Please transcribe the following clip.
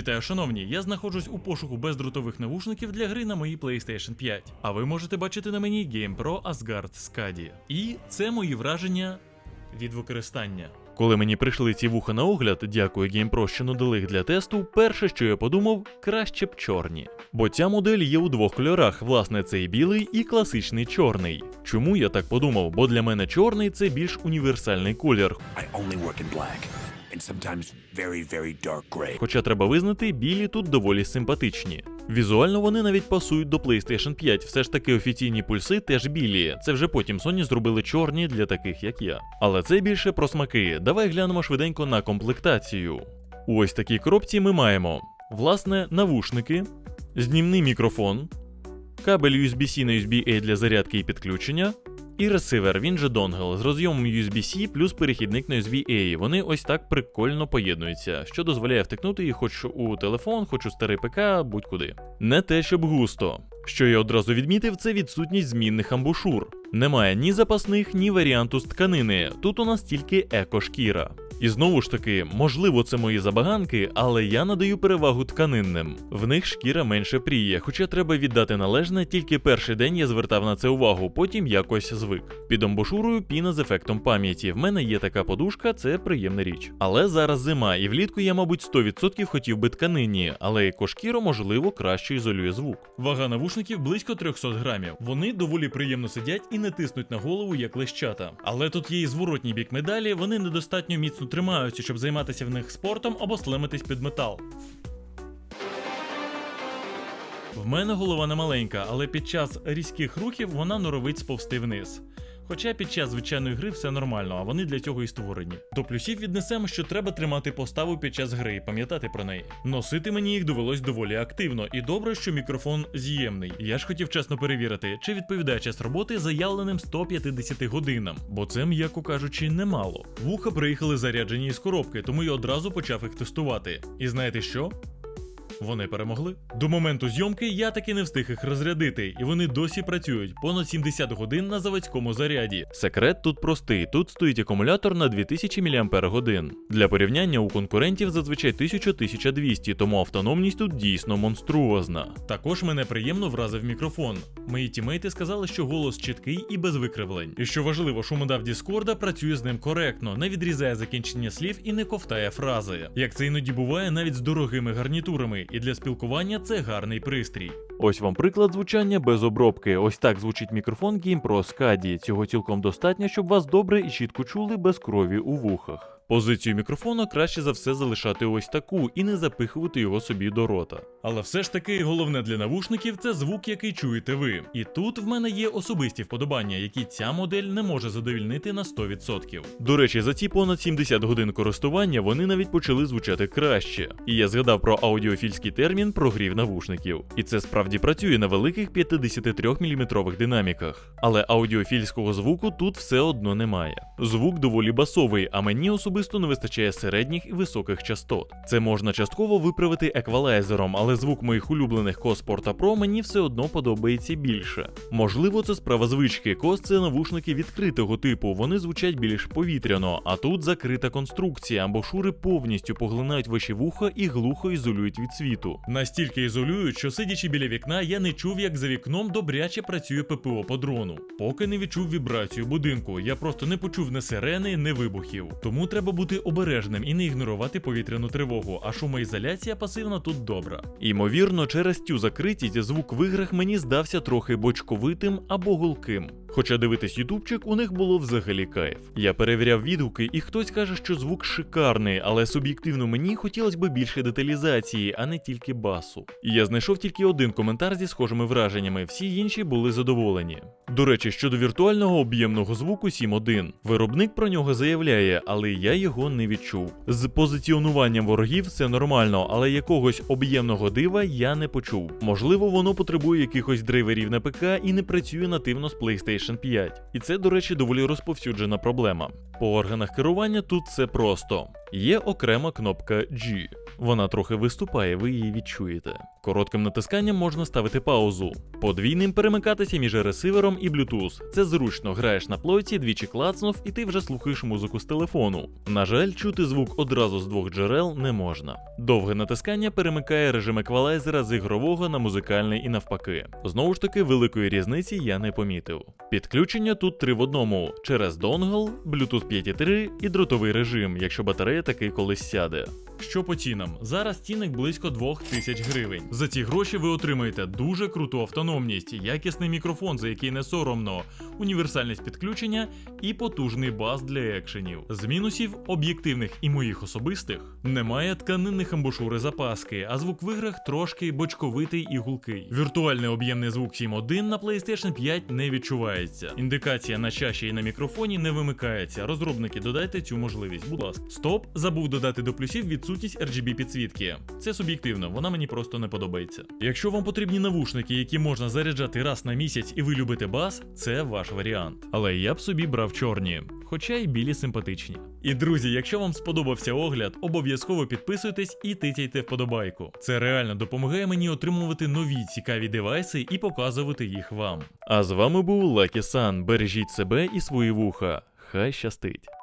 Вітаю, шановні! Я знаходжусь у пошуку бездротових навушників для гри на моїй PlayStation 5. А ви можете бачити на мені GamePro Asgard Skadi. І це мої враження від використання. Коли мені прийшли ці вуха на огляд, дякую GamePro, що надали їх для тесту. Перше, що я подумав, краще б чорні. Бо ця модель є у двох кольорах, власне, це і білий, і класичний чорний. Чому я так подумав? Бо для мене чорний це більш універсальний колір, I only work in black, Хоча треба визнати, білі тут доволі симпатичні. Візуально вони навіть пасують до PlayStation 5, все ж таки офіційні пульси теж білі. Це вже потім Sony зробили чорні для таких як я. Але це більше про смаки. Давай глянемо швиденько на комплектацію. У ось такій коробці ми маємо власне навушники, знімний мікрофон, кабель USB-C на USB-A для зарядки і підключення, і ресивер, він же донгл, з розйомом USB-C плюс перехідник на USB-A. Вони ось так прикольно поєднуються, що дозволяє втикнути їх хоч у телефон, хоч у старий ПК, будь-куди. Не те, щоб густо. Що я одразу відмітив, це відсутність змінних амбушур. Немає ні запасних, ні варіанту з тканини. Тут у нас тільки екошкіра. І знову ж таки, можливо, це мої забаганки, але я надаю перевагу тканинним. В них шкіра менше пріє, хоча треба віддати належне, тільки перший день я звертав на це увагу, потім якось звик. Під амбушурою піна з ефектом пам'яті. В мене є така подушка, це приємна річ. Але зараз зима, і влітку я, мабуть, 100% хотів би тканині, але екошкіра, можливо, краще ізолює звук. Вага навушників близько 300 грамів. Вони доволі приємно сидять і не тиснуть на голову, як лещата. Але тут є і зворотній бік медалі, вони недостатньо міцно тримаються, щоб займатися в них спортом або слимитись під метал. В мене голова не маленька, але під час різких рухів вона норовить сповзти вниз. Хоча під час звичайної гри все нормально, а вони для цього і створені. До плюсів віднесемо, що треба тримати поставу під час гри і пам'ятати про неї. Носити мені їх довелось доволі активно, і добре, що мікрофон з'ємний. Я ж хотів чесно перевірити, чи відповідає час роботи заявленим 150 годинам, бо це, м'яко кажучи, немало. Вуха приїхали заряджені із коробки, тому я одразу почав їх тестувати. І знаєте що? Вони перемогли. До моменту зйомки я таки не встиг їх розрядити, і вони досі працюють понад 70 годин на заводському заряді. Секрет тут простий: тут стоїть акумулятор на 2000 мАч. Для порівняння у конкурентів зазвичай 1000-1200, тому автономність тут дійсно монструозна. Також мене приємно вразив мікрофон. Мої тімейти сказали, що голос чіткий і без викривлень. І що важливо, шумодав Діскорда працює з ним коректно, не відрізає закінчення слів і не ковтає фрази. Як це іноді буває навіть з дорогими гарнітурами, і для спілкування це гарний пристрій. Ось вам приклад звучання без обробки. Ось так звучить мікрофон GamePro Scadi. Цього цілком достатньо, щоб вас добре і чітко чули без крові у вухах. Позицію мікрофона краще за все залишати ось таку і не запихувати його собі до рота. Але все ж таки головне для навушників це звук, який чуєте ви. І тут в мене є особисті вподобання, які ця модель не може задовільнити на 100%. До речі, за ці понад 70 годин користування вони навіть почали звучати краще. І я згадав про аудіофільський термін прогрів навушників. І це справді працює на великих 53 мм динаміках. Але аудіофільського звуку тут все одно немає. Звук доволі басовий, а мені особисто не вистачає середніх і високих частот. Це можна частково виправити еквалайзером, але звук моїх улюблених COS Porta Pro мені все одно подобається більше. Можливо, це справа звички. COS – це навушники відкритого типу, вони звучать більш повітряно, а тут закрита конструкція, або шури повністю поглинають ваші вуха і глухо ізолюють від світу. Настільки ізолюють, що сидячи біля вікна, я не чув, як за вікном добряче працює ППО по дрону. Поки не відчув вібрацію будинку, я просто не почув ні сирени, ні вибухів. Тому треба бути обережним і не ігнорувати повітряну тривогу, а шумоізоляція пасивна тут добра. Імовірно, через цю закритість звук в іграх мені здався трохи бочковитим або гулким. Хоча дивитись ютубчик у них було взагалі кайф. Я перевіряв відгуки, і хтось каже, що звук шикарний, але суб'єктивно мені хотілося б більше деталізації, а не тільки басу. І я знайшов тільки один коментар зі схожими враженнями, всі інші були задоволені. До речі, щодо віртуального об'ємного звуку 7.1. Виробник про нього заявляє, але я його не відчув. З позиціонуванням ворогів все нормально, але якогось об'ємного дива я не почув. Можливо, воно потребує якихось драйверів на ПК і не працює нативно з PlayStation 5. І це, до речі, доволі розповсюджена проблема. По органах керування тут все просто. Є окрема кнопка G. Вона трохи виступає, ви її відчуєте. Коротким натисканням можна ставити паузу. Подвійним перемикатися між ресивером і Bluetooth. Це зручно граєш на плойці, двічі клацнув, і ти вже слухаєш музику з телефону. На жаль, чути звук одразу з двох джерел не можна. Довге натискання перемикає режим еквалайзера з ігрового на музикальний і навпаки. Знову ж таки, великої різниці я не помітив. Підключення тут три в одному: через донгл, Bluetooth 5.3 і дротовий режим, якщо батарея таки колись сяде. Що по цінам? Зараз цінник близько 2000 гривень. За ці гроші ви отримаєте дуже круту автономність, якісний мікрофон, за який не соромно, універсальність підключення і потужний бас для екшенів. З мінусів об'єктивних і моїх особистих немає тканинних амбушури запаски, а звук в іграх трошки бочковитий і гулкий. Віртуальний об'ємний звук 7.1 на PlayStation 5 не відчувається. Індикація на чаші і на мікрофоні не вимикається. Розробники додайте цю можливість. Будь ласка, стоп, забув додати до плюсів відсутність RGB підсвітки. Це суб'єктивно, вона мені просто не подобається. Якщо вам потрібні навушники, які можна заряджати раз на місяць, і ви любите бас, це ваш варіант. Але я б собі брав чорні, хоча й білі симпатичні. І друзі, якщо вам сподобався огляд, обов'язково підписуйтесь і тицяйте вподобайку. Це реально допомагає мені отримувати нові цікаві девайси і показувати їх вам. А з вами був Лакі Сан. Бережіть себе і свої вуха. Хай щастить!